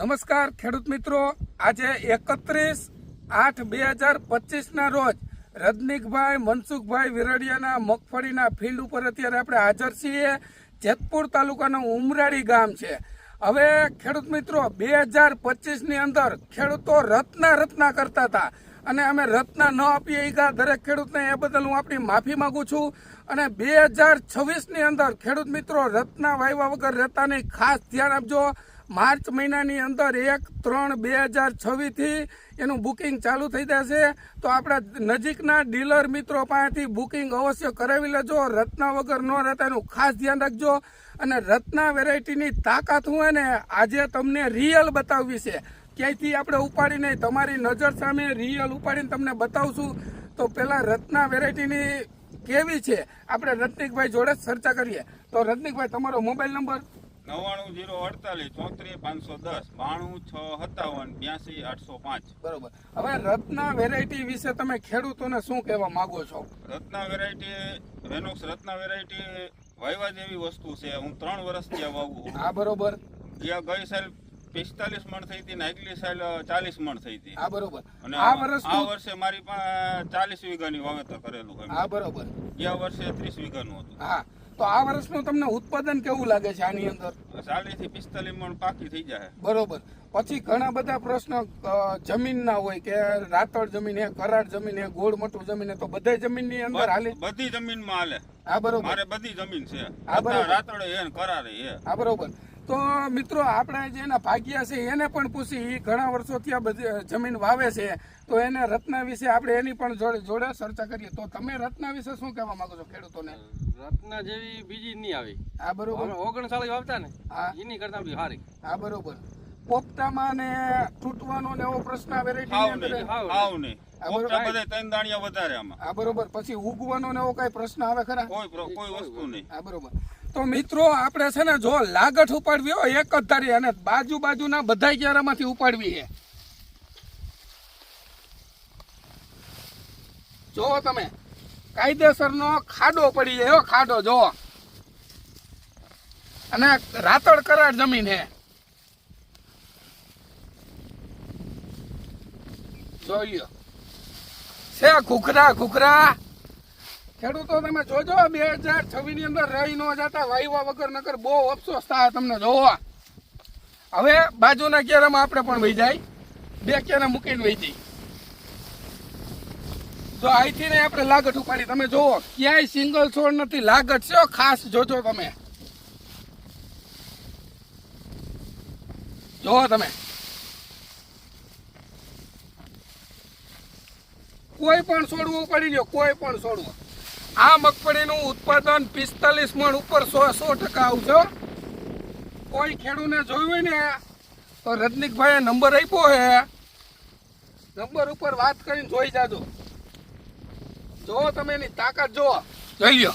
નમસ્કાર, ખેડૂત મિત્રો. આજે એકત્રીસ આઠ બે હજાર પચીસના રોજ રજનીકભાઈ, મનસુખભાઈ વિરડિયાના મગફળીના ફિલ્ડ ઉપર અત્યારે આપણે હાજર છીએ. જેતપુર તાલુકાનું ઉમરાળી ગામ છે. હવે ખેડૂત મિત્રો, બે હજાર પચીસની અંદર ખેડૂતો રત્ના રત્ના કરતા હતા. અને અમે રત્ના ન આપીએ કા દરેક ખેડૂતને એ બદલ હું આપણી માફી માગું છું. અને બે હજાર છવ્વીસની અંદર ખેડૂત મિત્રો, રત્ના વાવ્યા વગર રહેતાની ખાસ ધ્યાન આપજો. માર્ચ મહિનાની અંદર એક ત્રણ બે હજાર છવ્વીસથી એનું બુકિંગ ચાલુ થઈ જશે. તો આપણા નજીકના ડીલર મિત્રો પાસેથી બુકિંગ અવશ્ય કરાવી લેજો. રત્ના વગર ન રહેતા એનું ખાસ ધ્યાન રાખજો. અને રત્ના વેરાયટીની તાકાત હું એને આજે તમને રિયલ બતાવવી છે ક્યાંયથી આપણે ઉપાડીને તમારી નજર સામે રિયલ ઉપાડીને તમને બતાવશું. તો પેલા રત્ના વેરાયટીની કેવી છે? આપણે રત્નિકભાઈ જોડે ચર્ચા કરીએ. તો રત્નિકભાઈ, તમારો મોબાઈલ નંબર? નવ્વાણું જીરો અડતાલીસ ચોત્રીસ પાંચસો દસ બાણું છ સત્તાવન બ્યાસી આઠસો પાંચ. બરોબર. હવે રત્ના વેરાયટી વિશે તમે ખેડૂતોને શું કહેવા માંગો છો? રત્ના વેરાયટી વેનોક્સ રત્ના વેરાયટી વાયવા જેવી વસ્તુ છે. હું ત્રણ વર્ષથી આ વાવું હા બરોબર. જ્યાં ગઈ સાલ પિસ્તાલીસ મણ થઈ હતી ને આગલી સાલ ચાલીસ મણ થઈ હતી. આ બરોબર. અને આ આ વર્ષે મારી પાસે ચાલીસ વીઘાની વાવેતર કરેલું હા બરોબર. ગયા વર્ષે ત્રીસ વીઘાનું હતું. હા. તો આ વર્ષનું તમને ઉત્પાદન કેવું લાગે છે આની અંદર? ચાલીસથી પિસ્તાલીસ મણ પાકી થઈ જાય. બરોબર. પછી ઘણા બધા પ્રશ્નો જમીનના હોય કે રાતળ જમીન હે કરાર જમીન હે ગોળ મોટું જમીન હે તો બધા જમીનની અંદર હાલે બધી જમીનમાં હાલે. આ બરોબર. મારે બધી જમીન છે. હા, બરોબર. રાતળ હે ને કરારે હે. હા બરોબર. તો મિત્રો આપણે જે એના ભાગ્યા છે એને પણ પૂછી એ ઘણા વર્ષોથી આ બધી જમીન વાવે છે તો એને રત્ના વિશે આપણે એની પણ જોડે જોડે ચર્ચા કરીએ. તો તમે રત્ના વિશે શું કહેવા માંગો છો ખેડૂતોને? રત્ના જેવી બીજી નહીં આવી. આ બરોબર. ઓગણસાળી વાવતા ને હા. એની કરતા બી સારી આ બરોબર. પોપટામાં ને તૂટવાનો ને એવો પ્રશ્ન આવે આમાં. આ બરોબર. પછી ઉગવાનો ને એવો કઈ પ્રશ્ન આવે ખરા? કોઈ કોઈ વસ્તુ નહીં. આ બરોબર. તો મિત્રો, આપણે છે ને જો લાગઠ ઉપાડવી હોય એક જ ધારી અને બાજુ બાજુના બધા ક્યારામાંથી ઉપાડવી છે? જો તમે, કાયદેસરનો ખાડો પડી જાય ખાડો, જો. અને રાતળ કરાર જમીન હે જોઈ છે, ઘૂઘરા ઘૂઘરા. ખેડૂતો તમે જોજો, બે હજાર છવ્વીસની અંદર રહી ન જતા, વાયવા વગર નગર બહુ અફસોસ થાય તમને જોવા. હવે બાજુના કેરામાં આપણે પણ વહી જાય. બે કેરા મૂકીને વહી જઈ જો અહીંથી ને આપણે લાગટ ઉપાડી. તમે જોવો, ક્યાંય સિંગલ છોડ નથી લાગટ છે ખાસ જોજો તમે. જોવો તમે. કોઈ પણ છોડવું ઉપાડી ગયો કોઈ પણ છોડવું. આ મગફળીનું ઉત્પાદન પિસ્તાલીસ મણ ઉપર સો સો ટકા આવશે. કોઈ ખેડૂને જોયું હોય ને, તો રજનીકભાઈએ નંબર આપ્યો હે. નંબર ઉપર વાત કરીને જોઈ જાજો. જો તમે એની તાકાત જુઓ. જોઈ લ્યો.